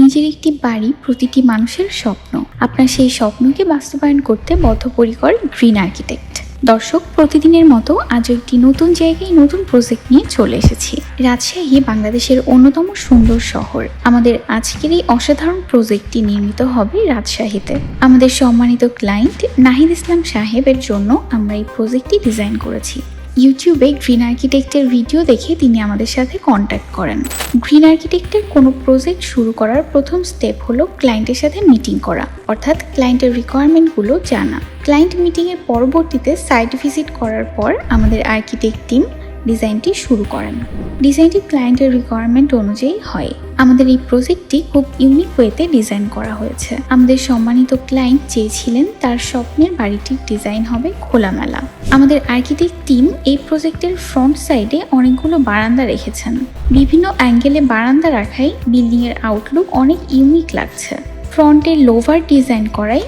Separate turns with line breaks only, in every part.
নিজের একটি বাড়ি প্রতিটি মানুষের স্বপ্ন। আপনার সেই স্বপ্নকে বাস্তবায়ন করতে বদ্ধপরিকর গ্রিন আর্কিটেক্ট। দর্শক, প্রতিদিনের মতো আজও একটি নতুন জায়গায় নতুন প্রজেক্ট নিয়ে চলে এসেছি। রাজশাহী, বাংলাদেশের অন্যতম সুন্দর শহর। আমাদের আজকের এই অসাধারণ প্রজেক্টটি নির্মিত হবে রাজশাহীতে। আমাদের সম্মানিত ক্লায়েন্ট নাহিদ ইসলাম সাহেবের জন্য আমরা এই প্রজেক্টটি ডিজাইন করেছি। ইউটিউবে গ্রিন আর্কিটেক্টের ভিডিও দেখে তিনি আমাদের সাথে কন্ট্যাক্ট করেন। গ্রিন আর্কিটেক্টের কোনো প্রজেক্ট শুরু করার প্রথম স্টেপ হলো ক্লায়েন্টের সাথে মিটিং করা, অর্থাৎ ক্লায়েন্টের রিকোয়ারমেন্টগুলো জানা। ক্লায়েন্ট মিটিংয়ের পরবর্তীতে সাইট ভিজিট করার পর আমাদের আর্কিটেক্ট টিম ডিজাইনটি শুরু করেন। ডিজাইনটি ক্লায়েন্টের রিকোয়ারমেন্ট অনুযায়ী হয়। আমাদের এই প্রজেক্টটি খুব ইউনিক ওয়েতে ডিজাইন করা হয়েছে। আমাদের সম্মানিত ক্লায়েন্ট চেয়েছিলেন তার স্বপ্নের বাড়িটির ডিজাইন হবে খোলামেলা। আমাদের আর্কিটেক্ট টিম এই প্রজেক্টের ফ্রন্ট সাইডে অনেকগুলো বারান্দা রেখেছেন। বিভিন্ন অ্যাঙ্গেলে বারান্দা রাখাই বিল্ডিংয়ের আউটলুক অনেক ইউনিক লাগছে। ফ্রন্টের লোভার ডিজাইন করাই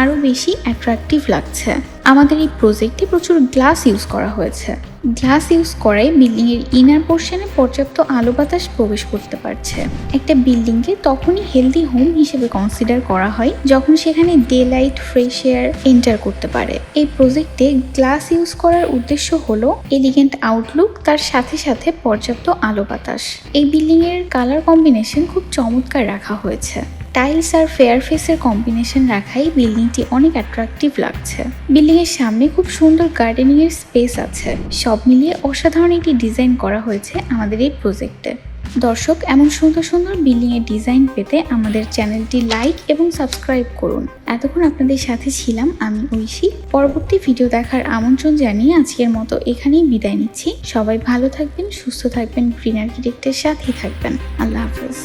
আরও বেশি অ্যাট্রাকটিভ লাগছে। আমাদের এই প্রজেক্টে প্রচুর গ্লাস ইউজ করা হয়েছে। গ্লাস ইউজ করায় বিল্ডিংয়ের ইনার পোর্শনে পর্যাপ্ত আলো বাতাস প্রবেশ করতে পারছে। একটা বিল্ডিংকে তখনই হেলদি হোম হিসেবে কনসিডার করা হয় যখন সেখানে daylight fresh air enter করতে পারে। এই প্রজেক্টে গ্লাস ইউজ করার উদ্দেশ্য হলো এলিগেন্ট আউটলুক তার সাথে সাথে পর্যাপ্ত আলো বাতাস। এই বিল্ডিংয়ের কালার কম্বিনেশন খুব চমৎকার রাখা হয়েছে। টাইলস আর ফেয়ার ফেসের কম্বিনেশন রাখাই বিল্ডিংটি অনেক অ্যাট্রাকটিভ লাগছে। বিল্ডিং এর সামনে খুব সুন্দর গার্ডেনিং এর স্পেস আছে। সব মিলিয়ে অসাধারণ একটি ডিজাইন করা হয়েছে আমাদের এই প্রজেক্টে দর্শক, এমন সুন্দর সুন্দর বিল্ডিং এর ডিজাইন পেতে আমাদের চ্যানেলটি লাইক এবং সাবস্ক্রাইব করুন। এতক্ষণ আপনাদের সাথে ছিলাম আমি ঐশী। পরবর্তী ভিডিও দেখার আমন্ত্রণ জানিয়ে আজকের মতো এখানেই বিদায় নিচ্ছি। সবাই ভালো থাকবেন, সুস্থ থাকবেন গ্রিন আর্কিটেক্টের সাথেই থাকবেন। আল্লাহ হাফেজ।